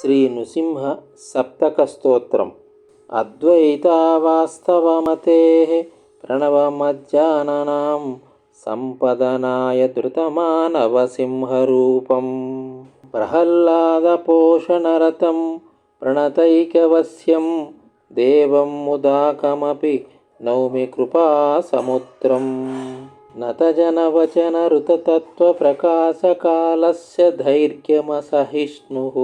శ్రీ నృసింహ సప్తక స్తోత్రం అద్వైతావాస్తవమతే ప్రణవమజ్జాననాం సంపదనాయ ధృతమానవసింహరూపం. ప్రహ్లాదపోషణరతం ప్రణతైకవశ్యం దేవం ముదాకమపి నౌమి కృపాసముద్రం. नतजनवचनऋततत्त्वप्रकाशकालस्य धैर्यमसहिष्णुः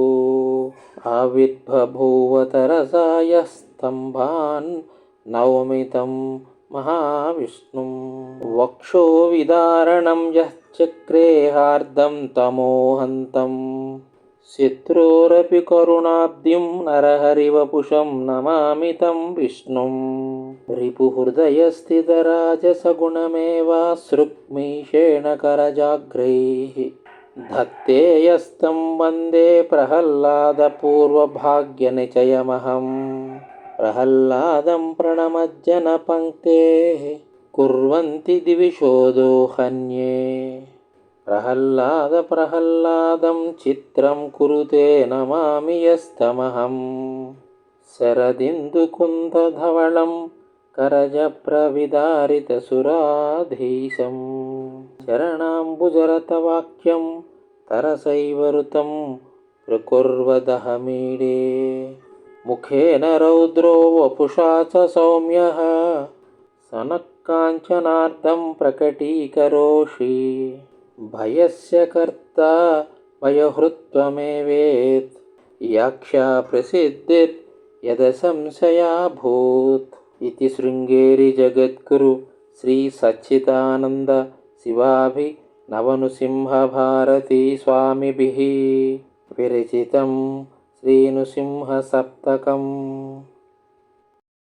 आविर्बभूवतरसाय स्तम्भान् नौमि तं महाविष्णुं वक्षो विदारणं यः चक्रेहार्दं तमोहन्तम् शत्रोरपि करुणाब्धिं नरहरिवपुषं नमामि तं विष्णुं रिपुहृदयस्थितराजसगुणमेवासृग्मीषेण करजाग्रैः धत्तेयस्तं वन्दे प्रह्लादपूर्वभाग्यनिचयमहं प्रह्लादं प्रणमज्जनपङ्क्तेः कुर्वन्ति दिविशोदो आह्लादप्रह्लादं चित्रं कुरुते नमामि यस्तमहं शरदिन्दुकुन्दधवलं करजप्रविदारितसुराधीशं शरणाम्बुजरतवाक्यं तरसैवरुतं प्रकुर्वदहमीडे मुखेन रौद्रो वपुषा च सौम्यः सनक्काञ्चनार्थं प्रकटीकरोषि భయస్య కర్త వయోహృత్వమేవేత్ యాక్షా ప్రసిద్ధిర్ యద సంశయాభూత్ ఇది శృంగేరి జగద్గురు శ్రీ సచ్చిదానంద శివాభి నవనుసింహభారతీ స్వామిభిः విరచితం శ్రీనుసింహసప్తకం